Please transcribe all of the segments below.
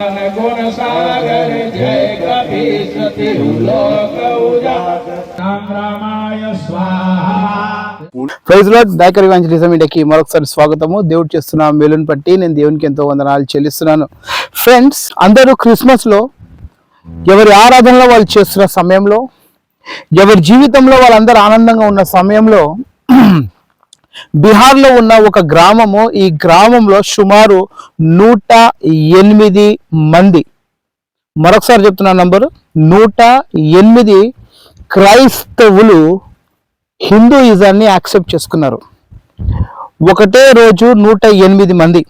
गुण सागर जय कपीश तिहु लोक उजागर राम रामाय स्वाहा ప్రైజ్ లాడ్ డైకర్ ఇవాంజలిజం ఇండియాకి మరొకసారి స్వాగతము దేవుడు చేస్తున్న మేలుని బట్టి నేను దేవునికి ఎంతో వందనాలు చెల్లిస్తున్నాను ఫ్రెండ్స్ అందరూ క్రిస్మస్ లో ఎవరి ఆరాధనలో వాళ్ళు చేస్తున్న సమయంలో ఎవరి జీవితంలో వాళ్ళందరూ ఆనందంగా ఉన్న సమయంలో బీహార్లో ఉన్న ఒక గ్రామము ఈ గ్రామంలో సుమారు నూట ఎనిమిది మంది. మరొకసారి చెప్తున్నా నంబరు నూట ఎనిమిది క్రైస్తవులు హిందూయిజాన్ని యాక్సెప్ట్ చేసుకున్నారు. ఒకటే రోజు నూట ఎనిమిది మంది.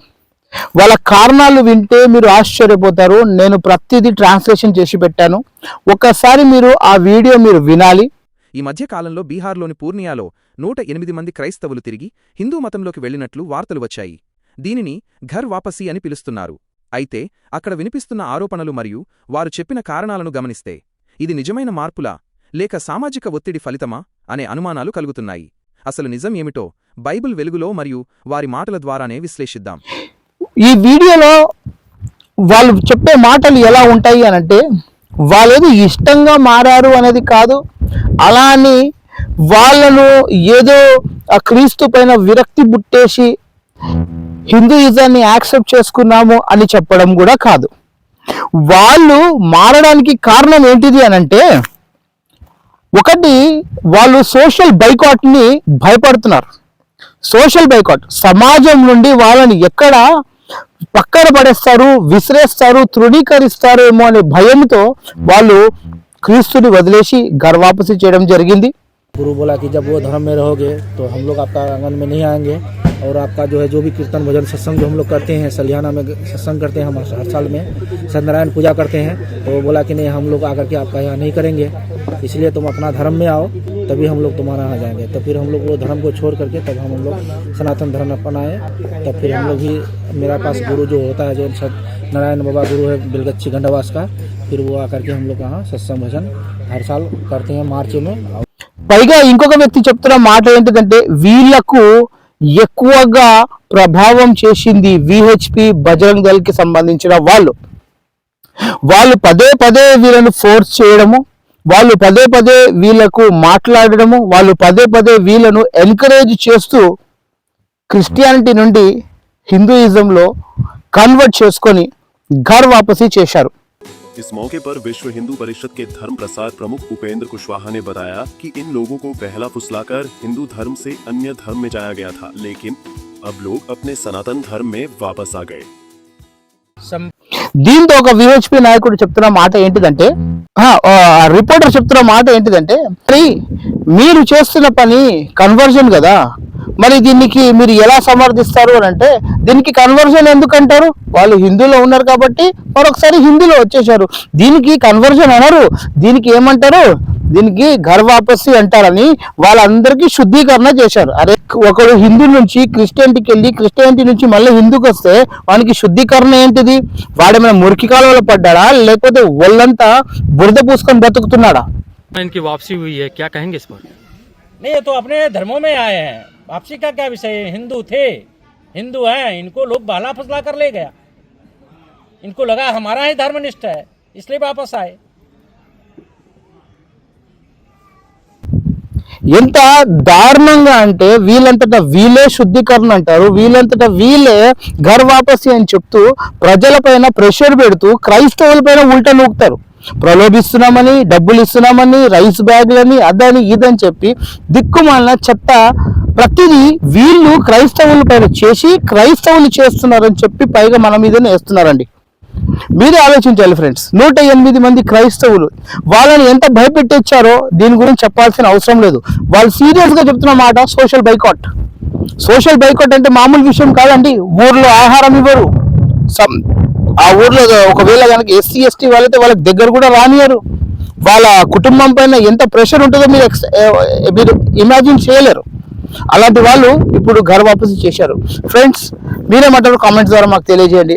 వాళ్ళ కారణాలు వింటే మీరు ఆశ్చర్యపోతారు. నేను ప్రతిదీ ట్రాన్స్లేషన్ చేసి పెట్టాను. ఒకసారి మీరు ఆ వీడియో మీరు వినాలి. ఈ మధ్య కాలంలో బీహార్లోని పూర్ణియాలో నూట ఎనిమిది మంది క్రైస్తవులు తిరిగి హిందూ మతంలోకి వెళ్ళినట్లు వార్తలు వచ్చాయి. దీనిని ఘర్ వాపసీ అని పిలుస్తున్నారు. అయితే అక్కడ వినిపిస్తున్న ఆరోపణలు మరియు వారు చెప్పిన కారణాలను గమనిస్తే ఇది నిజమైన మార్పులా లేక సామాజిక ఒత్తిడి ఫలితమా అనే అనుమానాలు కలుగుతున్నాయి. అసలు నిజం ఏమిటో బైబిల్ వెలుగులో మరియు వారి మాటల ద్వారానే విశ్లేషిద్దాం. ఈ వీడియోలో వాళ్ళు చెప్పే మాటలు ఎలా ఉంటాయి అని అంటే వాళ్ళేదో ఇష్టంగా మారారు అనేది కాదు. అలా అని వాళ్ళను ఏదో ఆ క్రీస్తు పైన విరక్తి పుట్టేసి హిందూయిజాన్ని యాక్సెప్ట్ చేసుకున్నాము అని చెప్పడం కూడా కాదు. వాళ్ళు మారడానికి కారణం ఏంటిది అని అంటే ఒకటి వాళ్ళు సోషల్ బైకాట్ని భయపడుతున్నారు. సోషల్ బైకాట్ సమాజం నుండి వాళ్ళని ఎక్కడ పక్కన పడేస్తారు విసిరేస్తారు తృణీకరిస్తారేమో అనే భయంతో వాళ్ళు క్రీస్తుని వదిలేసి గర్వాపసి చేయడం జరిగింది. गुरु बोला कि जब वो धर्म में रहोगे तो हम लोग आपका आँगन में नहीं आएँगे। और आपका जो है, जो भी कीर्तन भजन सत्संग जो हम लोग करते हैं सलियाना में सत्संग करते हैं, हम हर साल में सत्यनारायण पूजा करते हैं। तो वो बोला कि नहीं, हम लोग आकर के आपका यहाँ नहीं करेंगे। इसलिए तुम अपना धर्म में आओ, तभी हम लोग तुम्हारा यहाँ जाएँगे। तो फिर हम लोग वो धर्म को छोड़ करके तब हम लोग सनातन धर्म अपनाए। तब फिर हम लोग भी मेरा पास गुरु जो होता है, जो नारायण बाबा गुरु है बिलगच्छी गंडावास का, फिर वो आकर के हम लोग यहाँ सत्संग भजन हर साल करते हैं, मार्च में। పైగా ఇంకొక వ్యక్తి చెప్తున్న మాట ఏంటిదంటే వీళ్ళకు ఎక్కువగా ప్రభావం చేసింది విహెచ్పి బజరంగ్ దళ్కి సంబంధించిన వాళ్ళు. వాళ్ళు పదే పదే వీళ్ళను ఫోర్స్ చేయడము వాళ్ళు పదే పదే వీళ్ళకు మాట్లాడడము వాళ్ళు పదే పదే వీళ్ళను ఎంకరేజ్ చేస్తూ క్రిస్టియానిటీ నుండి హిందూయిజంలో కన్వర్ట్ చేసుకొని ఘర్ వాపసీ చేశారు. इस मौके पर विश्व हिंदू परिषद के धर्म प्रसार प्रमुख उपेंद्र कुशवाहा ने बताया कि इन लोगों को पहला फुसलाकर हिंदू धर्म से अन्य धर्म में जाया गया था लेकिन अब लोग अपने सनातन धर्म में वापस आ गए దీంతో ఒక విహెచ్పి నాయకుడు చెప్తున్న మాట ఏంటిదంటే ఆ, ఆ, రిపోర్టర్ చెప్తున్న మాట ఏంటిదంటే మరి మీరు చేస్తున్న పని కన్వర్జన్ కదా. మరి దీనికి మీరు ఎలా సమర్థిస్తారు అని అంటే దీనికి కన్వర్జన్ ఎందుకు అంటారు? వాళ్ళు హిందూలో ఉన్నారు కాబట్టి మరొకసారి హిందీలో వచ్చేసారు దీనికి కన్వర్జన్ అనరు. దీనికి ఏమంటారు? దీనికి ఘర్ వాపసి అంటారని వాళ్ళందరికీ శుద్ధీకరణ చేశారు అరే ఒకడు హిందూ నుంచి క్రిస్టియానిటీకి వెళ్ళి క్రిస్టియానిటీ నుంచి మళ్ళీ హిందూకి వస్తే వానికి శుద్ధీకరణ ఏంటిది వాడేమైనా మురికి కాలువలో పడ్డాడా లేకపోతే ఒళ్ళంతా బురద పూసుకొని బతుకుతున్నాడా इनकी वापसी हुई है क्या कहेंगे इस पर नहीं ये तो अपने धर्मों में आए हैं वापसी का क्या विषय है हिंदू थे हिंदू हैं इनको लोग बहला फसला कर ले गया इनको लगा हमारा ही धर्मनिष्ठ है इसलिए वापस आए ఎంత దారుణంగా అంటే వీళ్ళంతటా వీళ్ళే శుద్ధీకరణ అంటారు వీళ్ళంతటా వీళ్ళే ఘర్ వాపసి అని చెప్తూ ప్రజలపైన ప్రెషర్ పెడుతూ క్రైస్తవులపైన ఉల్ట నూకుతారు. ప్రలోభిస్తున్నామని డబ్బులు ఇస్తున్నామని రైస్ బ్యాగులని అదని ఇదని చెప్పి దిక్కుమాలిన చెత్త ప్రతిదీ వీళ్ళు క్రైస్తవుల పైన చేసి క్రైస్తవులు చేస్తున్నారని చెప్పి పైగా మన మీదనే వేస్తున్నారండి. మీరే ఆలోచించాలి ఫ్రెండ్స్ నూట ఎనిమిది మంది క్రైస్తవులు వాళ్ళని ఎంత భయపెట్టించారో దీని గురించి చెప్పాల్సిన అవసరం లేదు. వాళ్ళు సీరియస్గా చెప్తున్న మాట సోషల్ బైకాట్ సోషల్ బైకాట్ అంటే మామూలు విషయం కాదండి ఊర్లో ఆహారం ఇవ్వరు. సమ్ ఆ ఊర్లో ఒకవేళ కనుక ఎస్సీ ఎస్టీ వాళ్ళైతే వాళ్ళకి దగ్గర కూడా రానియరు. వాళ్ళ కుటుంబం పైన ఎంత ప్రెషర్ ఉంటుందో మీరు మీరు ఇమాజిన్ చేయలేరు. అలాంటి వాళ్ళు ఇప్పుడు ఘర్ వాపసు చేశారు. ఫ్రెండ్స్ మీరేమంటారు కామెంట్స్ ద్వారా మాకు తెలియజేయండి.